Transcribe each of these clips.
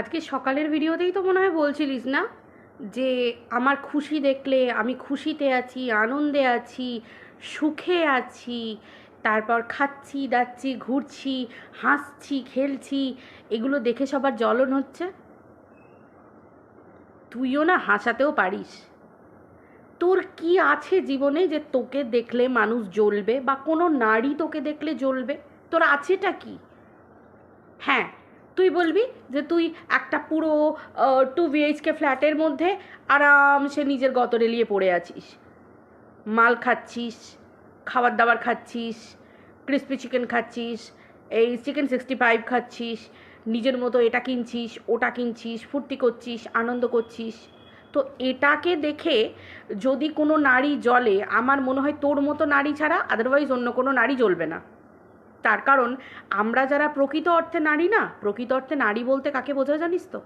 আজকে সকালের ভিডিওতেই তো মনে হয় বলছিলিস না? যে আমার খুশি দেখলে আমি খুশিতে আছি, আনন্দে আছি, সুখে আছি, তারপর খাচ্ছি, দাচ্ছি, ঘুরছি, হাসছি, খেলছি, এগুলো দেখে সবার জ্বলন হচ্ছে? তুইও না হাসাতেও পারিস। তোর কি আছে জীবনে যে তোকে দেখলে মানুষ জ্বলবে বা কোনো নারী তোকে দেখলে জ্বলবে? তোর আছেটা কি? হ্যাঁ তুই বলবি যে তুই একটা পুরো টু বিএইচকে ফ্ল্যাটের মধ্যে আরামসে নিজের গত রেলিয়ে পড়ে আছিস। মাল খাচ্ছিস খাবার দাবার খাচ্ছিস ক্রিস্পি চিকেন খাচ্ছিস, এই চিকেন সিক্সটি ফাইভ খাচ্ছিস, নিজের মতো এটা কিনছিস, ওটা কিনছিস, ফুর্তি করছিস, আনন্দ করছিস। তো এটাকে দেখে যদি কোনো নারী জ্বলে, আমার মনে হয় তোর মতো নারী ছাড়া আদারওয়াইজ অন্য কোনো নারী জ্বলবে না। তার কারণ, আমরা যারা প্রকৃত অর্থে নারী না, প্রকৃত অর্থে নারী বলতে কাকে বোঝা জানিস তো?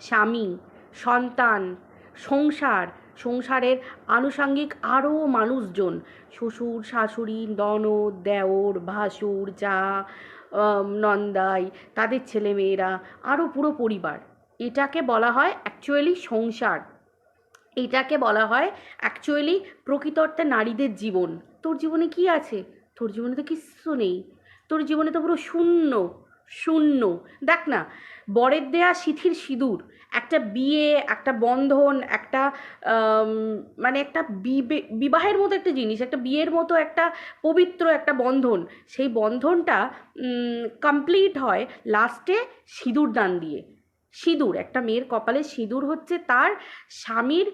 স্বামী, সন্তান, সংসার, সংসারের আনুষাঙ্গিক আরও মানুষজন, শ্বশুর, শাশুড়ি, ননদ, দেওর, ভাসুর, যা নন্দাই, তাদের ছেলেমেয়েরা, আরও পুরো পরিবার। এটাকে বলা হয় অ্যাকচুয়ালি সংসার। এটাকে বলা হয় অ্যাকচুয়ালি প্রকৃত অর্থে নারীদের জীবন। তোর জীবনে কি আছে? তোর জীবনে তো কিচ্ছু নেই। তোর জীবনে তো পুরো শূন্য শূন্য। দেখ না, বরের দেয়া সিথির সিঁদুর, একটা বিয়ে, একটা বন্ধন, একটা মানে একটা বিবে- বিবাহের মতো একটা জিনিস, একটা বিয়ের মতো একটা পবিত্র একটা বন্ধন। সেই বন্ধনটা কমপ্লিট হয় লাস্টে সিঁদুর দান দিয়ে। সিঁদুর, একটা মেয়ের কপালে সিঁদুর হচ্ছে তার স্বামীর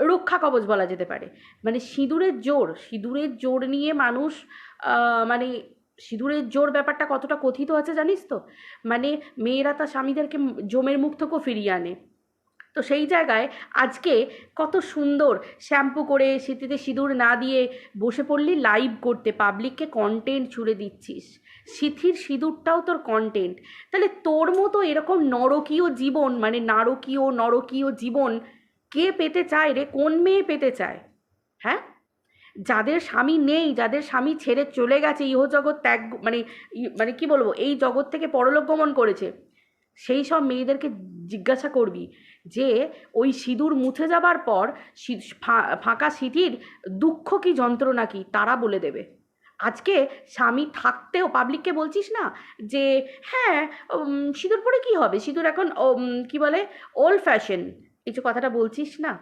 রক্ষা কবচ বলা যেতে পারে। মানে সিঁদুরের জোর সিঁদুরের জোর নিয়ে মানুষ মানে সিঁদুরের জোর ব্যাপারটা কতটা কথিত আছে জানিস তো? মানে মেয়েরা তার স্বামীদেরকে জমের মুখ থেকেও ফিরিয়ে আনে। তো সেই জায়গায় আজকে কত সুন্দর শ্যাম্পু করে স্মৃতিতে সিঁদুর না দিয়ে বসে পড়লি লাইভ করতে। পাবলিককে কন্টেন্ট ছুড়ে দিচ্ছিস। সিথির সিঁদুরটাও তোর কন্টেন্ট তাহলে তোর মতো এরকম নরকীয় জীবন মানে নারকীয়, নরকীয় জীবন কে পেতে চায় রে? কোন মেয়ে পেতে চায়? হ্যাঁ? যাদের স্বামী নেই, যাদের স্বামী ছেড়ে চলে গেছে, ইহজগৎ ত্যাগ মানে মানে কি বলব, এই জগৎ থেকে পরলোক গমন করেছে, সেই সব মেয়েদেরকে জিজ্ঞাসা করবি যে, ওই সিঁদুর মুছে যাবার পর ফাঁকা সিটির দুঃখ কি যন্ত্রণা কি, তারা বলে দেবে। আজকে স্বামী থাকতেও পাবলিককে বলছিস না যে হ্যাঁ সিঁদুর পরে কি হবে? সিঁদুর এখন কি বলে ওল্ড ফ্যাশন কিছু কথাটা বলছিস না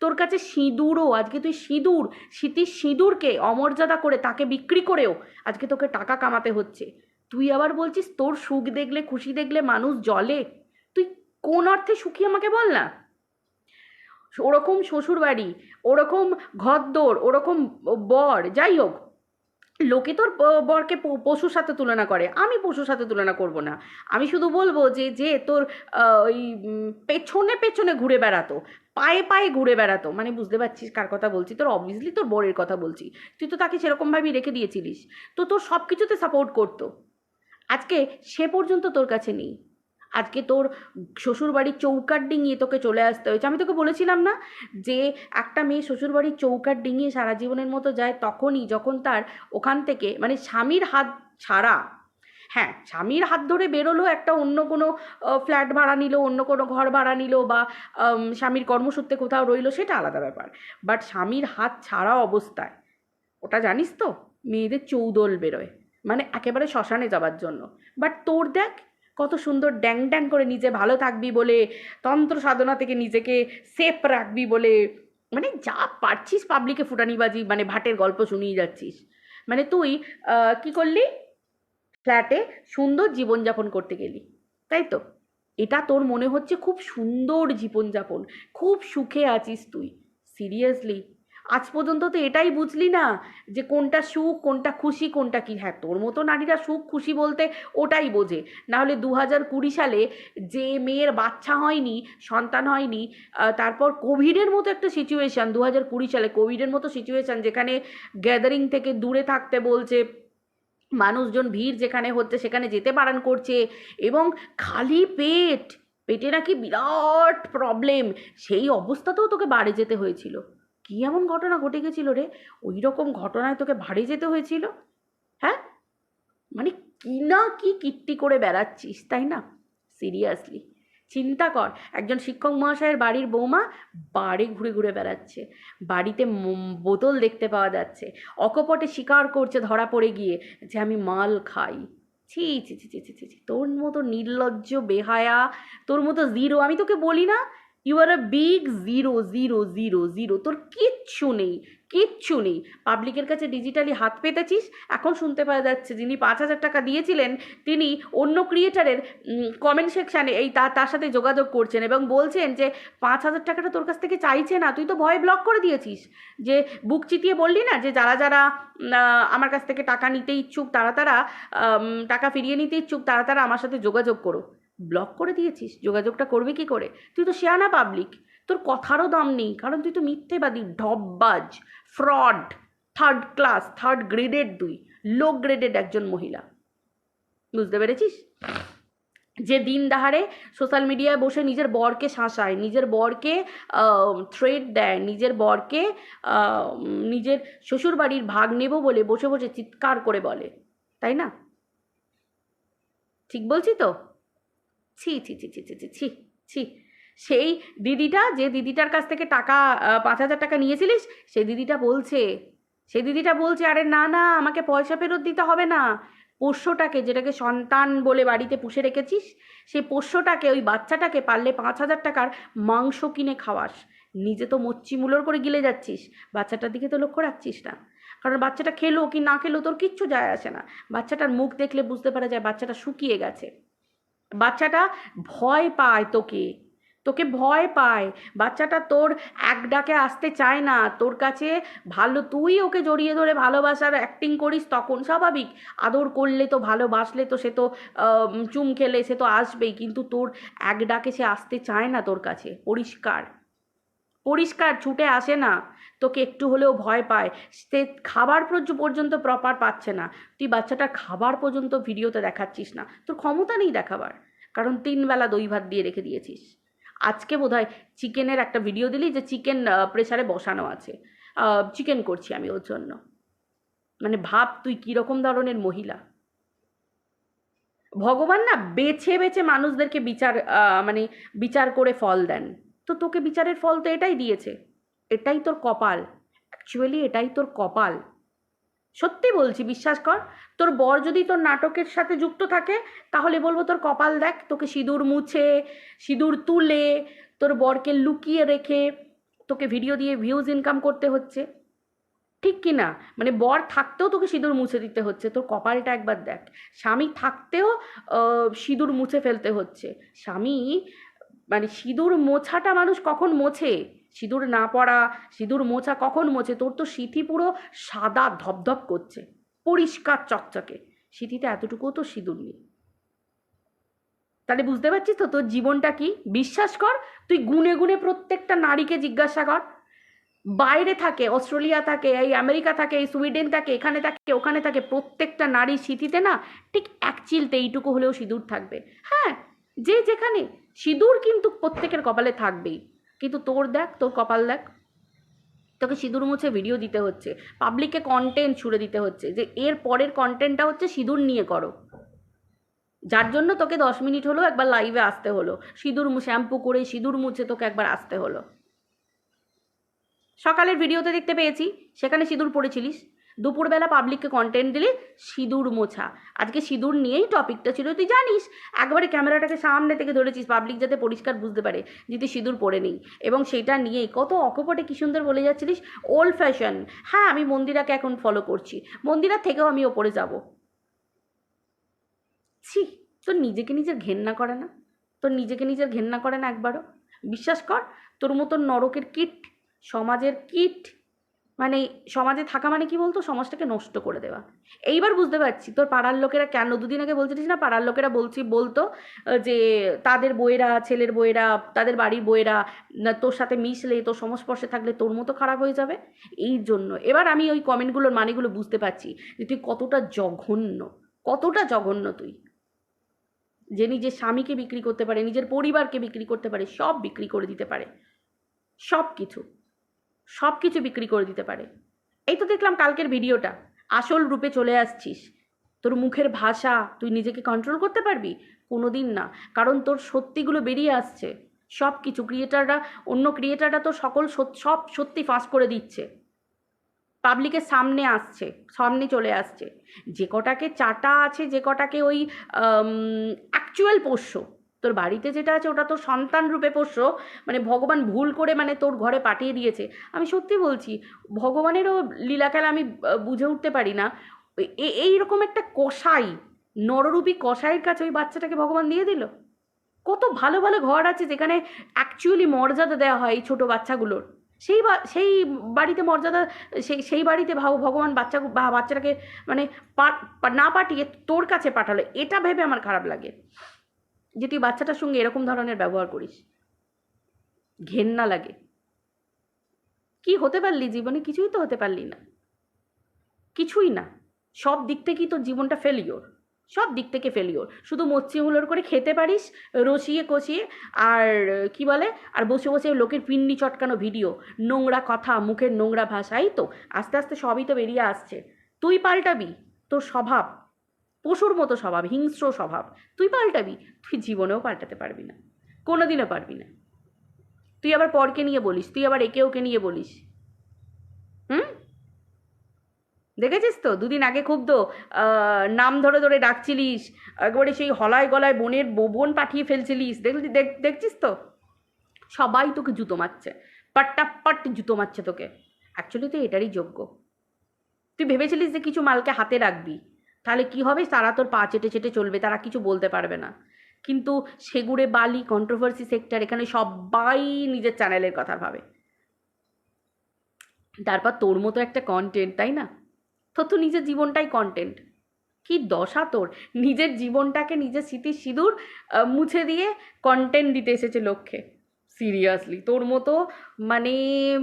তোর কাছে সিঁদুরও, আজকে তুই সিঁদুর স্মৃতির সিঁদুরকে অমর্যাদা করে তাকে বিক্রি করেও আজকে তোকে টাকা কামাতে হচ্ছে। তুই আবার বলছিস তোর সুখ দেখলে, খুশি দেখলে মানুষ জলে তুই কোন অর্থে সুখী আমাকে বল না? ওরকম শ্বশুরবাড়ি, ওরকম ঘরদোর, ওরকম বর, যাই হোক লোকে তোর বরকে পশুর সাথে তুলনা করে। আমি পশুর সাথে তুলনা করব না। আমি শুধু বলব যে যে তোর ওই পেছনে পেছনে ঘুরে বেড়াতো, পায়ে পায়ে ঘুরে বেড়াতো। মানে বুঝতে পারছিস কার কথা বলছি? তোর অবভিয়াসলি তোর বরের কথা বলছি। তুই তো তাকে সেরকমভাবেই রেখে দিয়েছিলিস। তো তোর সব কিছুতে সাপোর্ট করতো। আজকে সে পর্যন্ত তোর কাছে নেই। আজকে তোর শ্বশুরবাড়ির চৌকার ডিঙিয়ে তোকে চলে আসতে হয়েছে। আমি তোকে বলেছিলাম না যে একটা মেয়ে শ্বশুরবাড়ির চৌকার ডিঙিয়ে সারা জীবনের মতো যায় তখনই যখন তার ওখান থেকে মানে স্বামীর হাত ছাড়া হ্যাঁ স্বামীর হাত ধরে বেরোলো একটা অন্য কোনো ফ্ল্যাট ভাড়া নিল, অন্য কোনো ঘর ভাড়া নিল বা স্বামীর কর্মসূত্রে কোথাও রইল, সেটা আলাদা ব্যাপার। বাট স্বামীর হাত ছাড়া অবস্থায়, ওটা জানিস তো? মেয়েদের চৌদোল বেরোয় মানে একেবারে শ্মশানে যাবার জন্য। বাট তোর দেখ কত সুন্দর ড্যাং ড্যাং করে নিজে ভালো থাকবি বলে, তন্ত্র সাধনা থেকে নিজেকে সেফ রাখবি বলে মানে যা পারছিস পাবলিকে ফুটানিবাজি মানে ভাটের গল্প শুনিয়ে যাচ্ছিস। মানে তুই কি করলি? ফ্ল্যাটে সুন্দর জীবনযাপন করতে গেলি, তাই তো? এটা তোর মনে হচ্ছে খুব সুন্দর জীবনযাপন, খুব সুখে আছিস তুই। সিরিয়াসলি আজ পর্যন্ত তো এটাই বুঝলি না যে কোনটা সুখ, কোনটা খুশি, কোনটা কি? হ্যাঁ তোর মতো নারীরা সুখ, খুশি বলতে ওটাই বোঝে। নাহলে দু হাজার কুড়ি সালে যে মেয়ের বাচ্চা হয়নি, সন্তান হয়নি তারপর কোভিডের মতো একটা সিচুয়েশান দু হাজার কুড়ি সালে কোভিডের মতো সিচুয়েশান যেখানে গ্যাদারিং থেকে দূরে থাকতে বলছে, মানুষজন ভিড় যেখানে হচ্ছে সেখানে যেতে পারান করছে এবং খালি পেট, পেটে নাকি বিরাট প্রবলেম সেই অবস্থাতেও তোকে বাড়ি যেতে হয়েছিল। কী এমন ঘটনা ঘটে গেছিল রে? ওই রকম ঘটনায় তোকে বাড়ি যেতে হয়েছিল? হ্যাঁ? মানে কি না কি কীর্তি করে বেড়াচ্ছিস, তাই না? সিরিয়াসলি। চিন্তা কর, একজন শিক্ষক মহাশয়ের বাড়ির বৌমা বাড়ি ঘুরে ঘুরে বেড়াচ্ছে। বাড়িতে বোতল দেখতে পাওয়া যাচ্ছে। অকপটে স্বীকার করছে ধরা পড়ে গিয়ে যে আমি মাল খাই। ছি ছি ছি ছি ছি ছি, তোর মতো নির্লজ্জ, বেহায়া, তোর মতো জিরো, আমি তোকে বলি না? You are a big zero zero zero zero তোর কিচ্ছু নেই কিচ্ছু নেই। পাবলিকের কাছে ডিজিটালি হাত পেতেছিস, এখন শুনতে পাওয়া যাচ্ছে যিনি পাঁচ হাজার টাকা দিয়েছিলেন, তিনি অন্য ক্রিয়েটারের কমেন্ট সেকশানে এই তার তার সাথে যোগাযোগ করছেন এবং বলছেন যে, পাঁচ হাজার টাকাটা তোর কাছ থেকে চাইছে না, তুই তো ভয় ব্লক করে দিয়েছিস। যে, বুক চিতিয়ে বললি না যে, যারা যারা আমার কাছ থেকে টাকা নিতে ইচ্ছুক, তারা তারা টাকা ফিরিয়ে নিতে ইচ্ছুক, তারা তারা আমার সাথে যোগাযোগ করো ব্লক করে দিয়েছিস? যোগাযোগটা করবে কি করে? তুই তো শেয়ানা পাবলিক তোর কথারও দাম নেই, কারণ তুই তো মিথ্যেবাদী ঢপবাজ fraud third class third graded তুই লো গ্রেডেড একজন মহিলা। বুঝতে পেরেছিস? যে দিন দাহারে সোশ্যাল মিডিয়ায় বসে নিজের বরকে শাসায়, নিজের বরকে থ্রেড দেয়, নিজের বরকে নিজের শ্বশুরবাড়ির ভাগ নেব বলে বসে বসে চিৎকার করে বলে। তাই না? ঠিক বলছি তো? ছি ছি ছি ছি ছি ছি ছি ছি। সেই দিদিটা, যে দিদিটার কাছ থেকে টাকা পাঁচ হাজার টাকা নিয়েছিলিস, সেই দিদিটা বলছে, সেই দিদিটা বলছে, আরে না না, আমাকে পয়সা ফেরত দিতে হবে না। পোষ্যটাকে, যেটাকে সন্তান বলে বাড়িতে পুষে রেখেছিস, সেই পোষ্যটাকে, ওই বাচ্চাটাকে পারলে পাঁচ হাজার টাকার মাংস কিনে খাওয়াস। নিজে তো মচ্ছি মুলোর করে গিলে যাচ্ছিস। বাচ্চাটার দিকে তো লক্ষ্য রাখছিস না। কারণ বাচ্চাটা খেলো কি না খেলো তোর কিচ্ছু যায় আসে না। বাচ্চাটার মুখ দেখলে বুঝতে পারা যায় বাচ্চাটা শুকিয়ে গেছে। বাচ্চাটা ভয় পায় তোকে তোকে ভয় পায়। বাচ্চাটা তোর এক ডাকে আসতে চায় না। তোর কাছে ভালো, তুই ওকে জড়িয়ে ধরে ভালোবাসার অ্যাক্টিং করিস তখন স্বাভাবিক। আদর করলে তো ভালোবাসলে তো সে তো চুম খেলে সে তো আসবেই। কিন্তু তোর এক ডাকে সে আসতে চায় না তোর কাছে। পরিষ্কার। পরিষ্কার ছুটে আসে না। তোকে একটু হলেও ভয় পায়। সে খাবার পর্য- পর্যন্ত প্রপার পাচ্ছে না। তুই বাচ্চাটার খাবার পর্যন্ত ভিডিওতে দেখাচ্ছিস না। তোর ক্ষমতা নেই দেখাবার। কারণ তিন বেলা দই ভাত দিয়ে রেখে দিয়েছিস। আজকে বোধহয় চিকেনের একটা ভিডিও দিলি যে চিকেন প্রেসারে বসানো আছে। চিকেন করছি আমি ওর জন্য। মানে ভাব, তুই কীরকম ধরনের মহিলা? ভগবান না বেছে বেছে মানুষদেরকে বিচার মানে বিচার করে ফল দেন। তো তোকে বিচারের ফল তো এটাই দিয়েছে। এটাই তোর কপাল। অ্যাকচুয়ালি এটাই তোর কপাল। সত্যি বলছি, বিশ্বাস কর, তোর বর যদি তোর নাটকের সাথে যুক্ত থাকে, তাহলে বলব তোর কপাল দেখ, তোকে সিঁদুর মুছে, সিঁদুর তুলে, তোর বরকে লুকিয়ে রেখে, তোকে ভিডিও দিয়ে ভিউজ ইনকাম করতে হচ্ছে। ঠিক কি না? মানে বর থাকতেও তোকে সিঁদুর মুছে দিতে হচ্ছে। তোর কপালটা একবার দেখ। স্বামী থাকতেও সিঁদুর মুছে ফেলতে হচ্ছে। স্বামী মানে সিঁদুর মোছাটা মানুষ কখন মোছে? সিঁদুর না পড়া, সিঁদুর মোছা কখন মোছে? তোর তো সিঁথি পুরো সাদা ধপধপ করছে, পরিষ্কার চকচকে। সিঁথিতে এতটুকুও তো সিঁদুর নেই। তাহলে বুঝতে পারছিস তো তোর জীবনটা কি? বিশ্বাস কর, তুই গুনে গুনে প্রত্যেকটা নারীকে জিজ্ঞাসা কর। বাইরে থাকে, অস্ট্রেলিয়া থাকে, এই আমেরিকা থাকে, এই সুইডেন থাকে, এখানে থাকে, ওখানে থাকে, প্রত্যেকটা নারীর স্মৃতিতে না ঠিক এক চিলতে এইটুকু হলেও সিঁদুর থাকবে। হ্যাঁ যে যেখানে সিঁদুর কিন্তু প্রত্যেকের কপালে থাকবেই। কিন্তু তোর দেখ, তোর কপাল দেখ। তোকে সিঁদুর মুছে ভিডিও দিতে হচ্ছে। পাবলিককে কন্টেন্ট ছুড়ে দিতে হচ্ছে যে, এর পরের কন্টেন্টটা হচ্ছে সিঁদুর নিয়ে করো। যার জন্য তোকে দশ মিনিট হলো একবার লাইভে আসতে হলো। সিঁদুর শ্যাম্পু করে সিঁদুর মুছে তোকে একবার আসতে হলো। সকালের ভিডিওতে দেখতে পেয়েছি। সেখানে সিঁদুর পড়েছিলিস? দুপুরবেলা পাবলিককে কন্টেন্ট দিলে সিঁদুর মোছা। আজকে সিঁদুর নিয়েই টপিকটা ছিল, তুই জানিস, একবারে ক্যামেরাটাকে সামনে থেকে ধরেছিস পাবলিক যাতে পরিষ্কার বুঝতে পারে যে তুই সিঁদুর পরে নেই। এবং সেটা নিয়েই কত অকপটে কি সুন্দর বলে যাচ্ছিলিস ওল্ড ফ্যাশন হ্যাঁ আমি মন্দিরাকে এখন ফলো করছি। মন্দিরার থেকেও আমি ওপরে যাব। ছি, তোর নিজেকে নিজের ঘেন্না করে না? তোর নিজেকে নিজের ঘেন্না করে না একবারও? বিশ্বাস কর, তোর মতন নরকের কিট, সমাজের কিট মানে সমাজে থাকা মানে কি বলতো? সমাজটাকে নষ্ট করে দেওয়া। এইবার বুঝতে পারছি, তোর পাড়ার লোকেরা কেন? দুদিন আগে বলছিলিস না? পাড়ার লোকেরা বলছি, বলতো যে তাদের বইয়েরা ছেলের বইয়েরা তাদের বাড়ির বইয়েরা তোর সাথে মিশলে, তোর সংস্পর্শে থাকলে তোর মতো খারাপ হয়ে যাবে? এই জন্য। এবার আমি ওই কমেন্টগুলোর মানেগুলো বুঝতে পারছি যে তুই কতটা জঘন্য কতটা জঘন্য তুই। যে নিজের স্বামীকে বিক্রি করতে পারে, নিজের পরিবারকে বিক্রি করতে পারে, সব বিক্রি করে দিতে পারে। সব কিছু সব কিছু বিক্রি করে দিতে পারে। এই তো দেখলাম কালকের ভিডিওটা। আসল রূপে চলে আসছিস। তোর মুখের ভাষা তুই নিজেকে কন্ট্রোল করতে পারবি? কোনো দিন না। কারণ তোর সত্যিগুলো বেরিয়ে আসছে। সব কিছু ক্রিয়েটাররা অন্য ক্রিয়েটাররা তো সকল সব সত্যি ফাঁস করে দিচ্ছে। পাবলিকের সামনে আসছে, সামনে চলে আসছে। যে কটাকে চাটা আছে, যে কটাকে ওই অ্যাকচুয়াল পোষ্য। তোর বাড়িতে যেটা আছে ওটা তোর সন্তান রূপে পোষ্য মানে ভগবান ভুল করে মানে তোর ঘরে পাঠিয়ে দিয়েছে। আমি সত্যি বলছি, ভগবানেরও লীলা খেলা আমি বুঝে উঠতে পারি না। এ- এইরকম একটা কষাই নররূপী কষাইয়ের কাছে ওই বাচ্চাটাকে ভগবান দিয়ে দিল। কত ভালো ভালো ঘর আছে যেখানে অ্যাকচুয়ালি মর্যাদা দেওয়া হয় এই ছোটো বাচ্চাগুলোর। সেই বা, সেই বাড়িতে মর্যাদা, সেই সেই বাড়িতে ভগবান বাচ্চা বাচ্চাটাকে মানে না পাঠিয়ে তোর কাছে পাঠালো। এটা ভেবে আমার খারাপ লাগে। যে তুই বাচ্চাটার সঙ্গে এরকম ধরনের ব্যবহার করিস। ঘেন্না লাগে। কি হতে পারলি? জীবনে কিছুই তো হতে পারলি না। কিছুই না। সব দিক থেকেই তোর জীবনটা ফেলিওর সব দিক থেকে ফেলিওর শুধু মচ্ছি হুলোর করে খেতে পারিস, রসিয়ে কষিয়ে, আর, কি বলে? আর বসে বসে লোকের পিন্নি চটকানো ভিডিও নোংরা কথা, মুখের নোংরা ভাষাই তো। আস্তে আস্তে সবই তো বেরিয়ে আসছে। তুই পাল্টাবি। তোর স্বভাব। পশুর মতো স্বভাব, হিংস্র স্বভাব। তুই পাল্টাবি, তুই জীবনেও পাল্টাতে পারবি না। কোনোদিনও পারবি না। তুই আবার পরকে নিয়ে বলিস, তুই আবার একে ওকে নিয়ে বলিস। হুম? দেখেছিস তো? দুদিন আগে খুব তো নাম ধরে ধরে ডাকছিলিস, একবারে সেই হলায় গলায় বোনের বোন পাঠিয়ে ফেলছিলিস। দেখলি দেখ- দেখছিস তো? সবাই তোকে জুতো মারছে। পাট্টাপাট জুতো মারছে তোকে। অ্যাকচুয়ালি তুই এটারই যোগ্য। তুই ভেবেছিলিস যে কিছু মালকে হাতে রাখবি। তাহলে কি হবে? তারা তোর পা চেটে চেটে চলবে, তারা কিছু বলতে পারবে না। কিন্তু সেগুড়ে, বালি কন্ট্রোভার্সি সেক্টর এখানে সবাই নিজের চ্যানেলের কথা ভাবে। তারপর তোর মতো একটা কন্টেন্ট তাই না? তো তো নিজের জীবনটাই কন্টেন্ট কি দশা তোর? নিজের জীবনটাকে নিজের স্মৃতির সিঁদুর মুছে দিয়ে কন্টেন্ট দিতে এসেছে লক্ষ্যে। সিরিয়াসলি তোর মতো মানে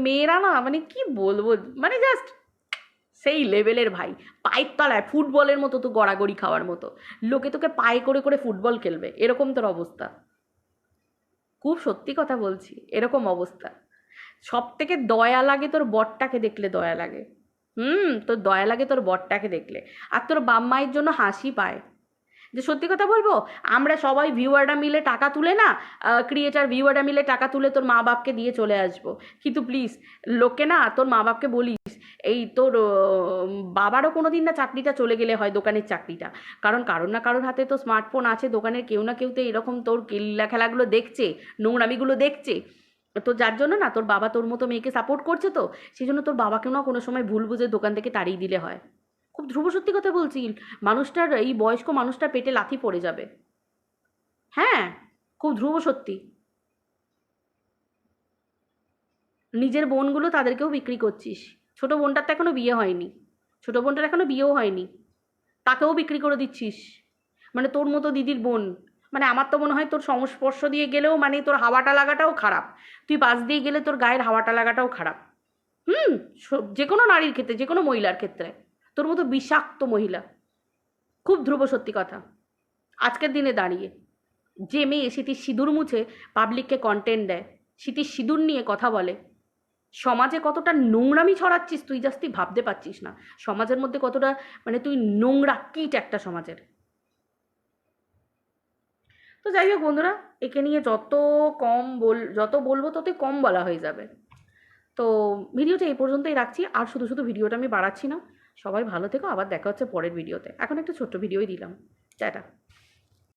মেয়েরা না মানে কি বলব? মানে জাস্ট সেই লেভেলের ভাই। পায়ের তলায় ফুটবলের মতো তো গড়াগড়ি খাওয়ার মতো। লোকে তোকে পায়ে করে করে ফুটবল খেলবে। এরকম তোর অবস্থা। খুব সত্যি কথা বলছি, এরকম অবস্থা। সব থেকে দয়া লাগে তোর বরটাকে দেখলে দয়া লাগে। হুম, তোর দয়া লাগে তোর বরটাকে দেখলে। আর তোর বাপ মায়ের জন্য হাসি পায়। যে সত্যি কথা বলব? আমরা সবাই ভিউয়াররা মিলে টাকা তুলে না ক্রিয়েটার ভিউয়াররা মিলে টাকা তুলে তোর মা বাপকে দিয়ে চলে আসব। কিন্তু প্লিজ লোককে না তোর মা বাপকে বলিস, এই তোর বাবারও কোনো দিন না চাকরিটা চলে গেলে হয় দোকানের চাকরিটা। কারণ কারোর না কারোর হাতে তো স্মার্টফোন আছে, দোকানের কেউ না কেউ তো এরকম তোর কিল্লা খেলাগুলো দেখছে, নোংরামিগুলো দেখছে। তো যার জন্য না তোর বাবা তোর মতো মেয়েকে সাপোর্ট করছে তো সেই জন্য তোর বাবাকেও না কোনো সময় ভুল বুঝে দোকান থেকে তাড়িয়ে দিলে হয়। খুব ধ্রুব সত্যি কথা বলছি। মানুষটার, এই বয়স্ক মানুষটার পেটে লাথি পড়ে যাবে। হ্যাঁ খুব ধ্রুব সত্যি। নিজের বোনগুলো তাদেরকেও বিক্রি করছিস। ছোট বোনটার তো এখনও বিয়ে হয়নি। ছোট বোনটার এখনও বিয়েও হয়নি। তাকেও বিক্রি করে দিচ্ছিস। মানে তোর মতো দিদির বোন। মানে আমার তো মনে হয় তোর সংস্পর্শ দিয়ে গেলেও মানে তোর হাওয়াটা লাগাটাও খারাপ। তুই পাশ দিয়ে গেলে তোর গায়ের হাওয়াটা লাগাটাও খারাপ। হুম যে কোনো নারীর ক্ষেত্রে যে কোনো মহিলার ক্ষেত্রে। তোর মতো বিষাক্ত মহিলা। খুব ধ্রুব সত্যি কথা। আজকের দিনে দাঁড়িয়ে যে মেয়ে স্মৃতির সিঁদুর মুছে পাবলিককে কন্টেন্ট দেয় স্মৃতির সিঁদুর নিয়ে কথা বলে, সমাজে কতটা নোংরামি ছড়াচ্ছিস তুই জাস্ট তুই ভাবতে পারছিস না। সমাজের মধ্যে কতটা মানে তুই নোংরা কিট একটা সমাজের। তো যাই হোক বন্ধুরা, একে নিয়ে যত কম বল, যত বলব ততই কম বলা হয়ে যাবে। তো ভিডিওটা এই পর্যন্তই রাখছি। আর শুধু শুধু ভিডিওটা আমি বাড়াচ্ছি না। সবাই ভালো থেকো আবার দেখা হচ্ছে পরের ভিডিওতে এখন একটা ছোট্ট ভিডিওই দিলাম। টাটা।